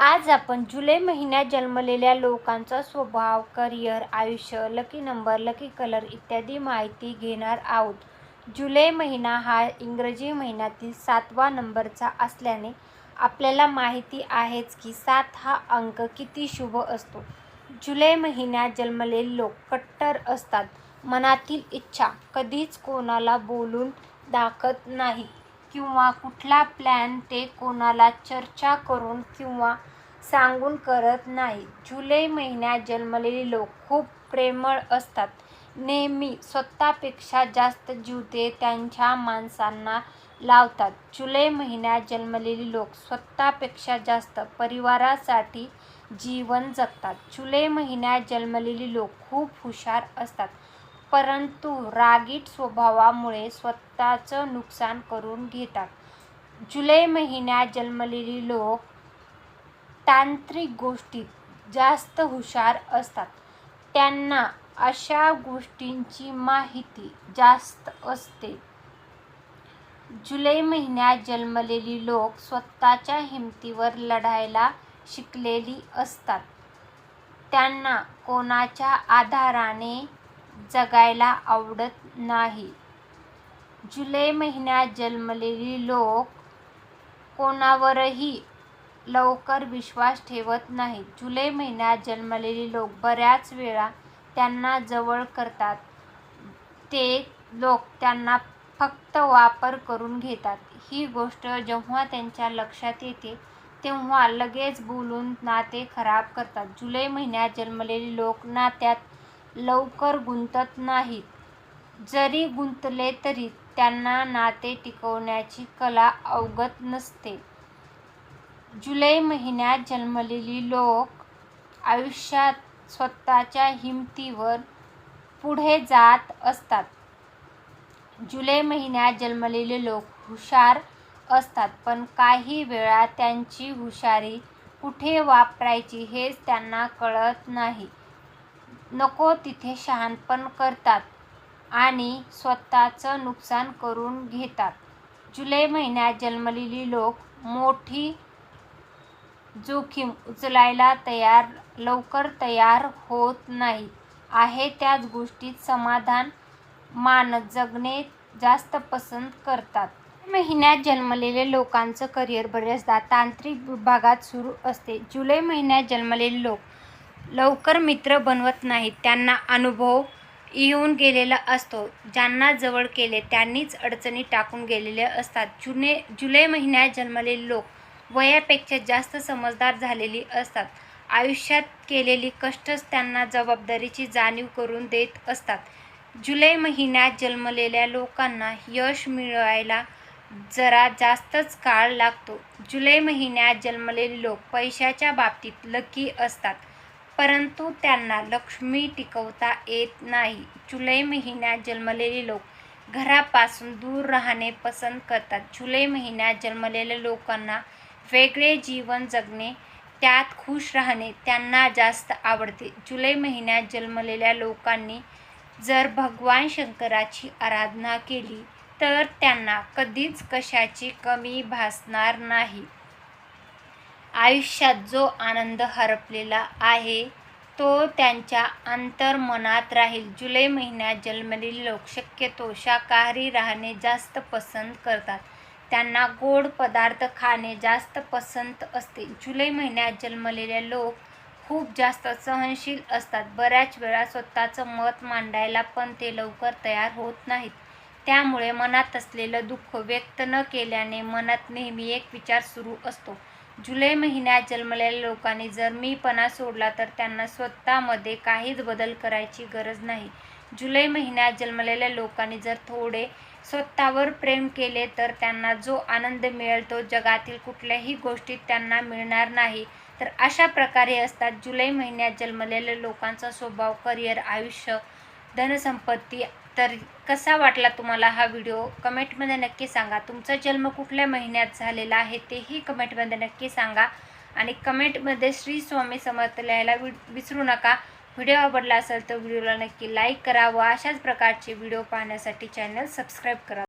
आज आपण जुलै महिन्यात जन्मलेल्या लोकांचा स्वभाव करिअर आयुष्य लकी नंबर लकी कलर इत्यादी माहिती घेणार आहोत. जुलै महिना हा इंग्रजी महिन्यातील सातवा नंबरचा असल्याने आपल्याला माहिती आहेच की सात हा अंक किती शुभ असतो. जुलै महिन्यात जन्मलेले लोक कट्टर असतात. मनातील इच्छा कधीच कोणाला बोलून दाखत नाही. किंवा कुठला प्लॅन ते कोणाला चर्चा करून किंवा सांगून करत नाही. जुलै महिन्यात जन्मलेली लोक खूप प्रेमळ असतात. नेहमी स्वतःपेक्षा जास्त जीव ते त्यांच्या माणसांना लावतात. जुलै महिन्यात जन्मलेली लोक स्वतःपेक्षा जास्त परिवारासाठी जीवन जगतात. जुलै महिन्यात जन्मलेली लोक खूप हुशार असतात. परंतु रागीट स्वभावामुळे स्वतःचं नुकसान करून घेतात. जुलै महिन्यात जन्मलेली लोक तांत्रिक गोष्टीत जास्त हुशार असतात. त्यांना अशा गोष्टींची माहिती जास्त असते. जुलै महिन्यात जन्मलेली लोक स्वतःच्या हिमतीवर लढायला शिकलेली असतात. त्यांना कोणाच्या आधाराने जगायला आवडत नाही. जुलै महिन्यात जन्मलेली लोक कोणावरही लवकर विश्वास ठेवत नाहीत. जुलै महिन्यात जन्मलेली लोक बऱ्याच वेळा त्यांना जवळ करतात. ते लोक त्यांना फक्त वापर करून घेतात. ही गोष्ट जेव्हा त्यांच्या लक्षात येते तेव्हा लगेच बोलून नाते खराब करतात. जुलै महिन्यात जन्मलेले लोक नात्यात लवकर गुंतत नाहीत. जरी गुंतले तरी त्यांना नाते टिकवण्याची कला अवगत नसते. जुलै महिन्यात जन्मलेली लोक आयुष्यात स्वतःच्या हिमतीवर पुढे जात असतात. जुलै महिन्यात जन्मलेले लोक हुशार असतात पण काही वेळा त्यांची हुशारी कुठे वापरायची हेच त्यांना कळत नाही. नको तिथे शहाणपण करतात आणि स्वतःचं नुकसान करून घेतात. जुलै महिन्यात जन्मलेली लोक मोठी जोखीम उचलायला तयार लवकर तयार होत नाहीत आहे त्याच गोष्टीत समाधान मानत जगणे जास्त पसंत करतात. महिन्यात जन्मलेले लोकांचं करिअर बऱ्याचदा तांत्रिक विभागात सुरू असते. जुलै महिन्यात जन्मलेले लोक लवकर मित्र बनवत नाहीत. त्यांना अनुभव येऊन गेलेला असतो. ज्यांना जवळ केले त्यांनीच अडचणी टाकून गेलेले असतात. जुने जुलै महिन्यात जन्मलेले लोक वयापेक्षा जास्त समजदार झालेली असतात. आयुष्यात केलेली कष्टच त्यांना जबाबदारीची जाणीव करून देत असतात. जुलै महिन्यात जन्मलेल्या लोकांना यश मिळवायला जरा जास्तच काळ लागतो. जुलै महिन्यात जन्मलेले लोक पैशाच्या बाबतीत लकी असतात. परंतु त्यांना लक्ष्मी टिकवता येत नाही. जुलै महिन्यात जन्मलेले लोक घरापासून दूर राहणे पसंत करतात. जुलै महिन्यात जन्मलेल्या लोकांना वेगळे जीवन जगणे त्यात खुश राहणे त्यांना जास्त आवडते. जुलै महिन्यात जन्मलेल्या लोकांनी जर भगवान शंकराची आराधना केली तर त्यांना कधीच कशाची कमी भासणार नाही. आयुष्यात जो आनंद हरपलेला आहे तो त्यांच्या अंतर्मनात राहील. जुलै महिन्यात जन्मलेले लोक शक्यतो शाकाहारी राहणे जास्त पसंत करतात. त्यांना गोड पदार्थ खाणे जास्त पसंत असते. जुलै महिन्यात जन्मलेले लोक खूप जास्त सहनशील असतात. बऱ्याच वेळा स्वतःचं मत मांडायला पण ते लवकर तयार होत नाहीत. त्यामुळे मनात असलेलं दुःख व्यक्त न केल्याने मनात नेहमी एक विचार सुरू असतो. जुलै महिन्यात जन्मलेल्या लोकांनी जर मीपणा सोडला तर त्यांना स्वतःमध्ये काहीच बदल करायची गरज नाही. जुलै महिन्यात जन्मलेल्या लोकांनी जर थोडे स्वतःवर प्रेम केले तर त्यांना जो आनंद मिळेल तो जगातील कुठल्याही गोष्टीत त्यांना मिळणार नाही. तर अशा प्रकारे असतात जुलै महिन्यात जन्मलेल्या लोकांचा स्वभाव करिअर आयुष्य धनसंपत्ती तर कसा वाटला तुम्हाला हा व्हिडिओ कमेंटमध्ये नक्की सांगा. तुमचा जन्म कुठल्या महिन्यात झालेला आहे तेही कमेंटमध्ये नक्की सांगा. आणि कमेंटमध्ये श्री स्वामी समर्थ लिहायला वि विसरू नका. व्हिडिओ आवडला असेल तर व्हिडिओला नक्की लाईक करा व अशाच प्रकारचे व्हिडिओ पाहण्यासाठी चॅनल सबस्क्राईब करा.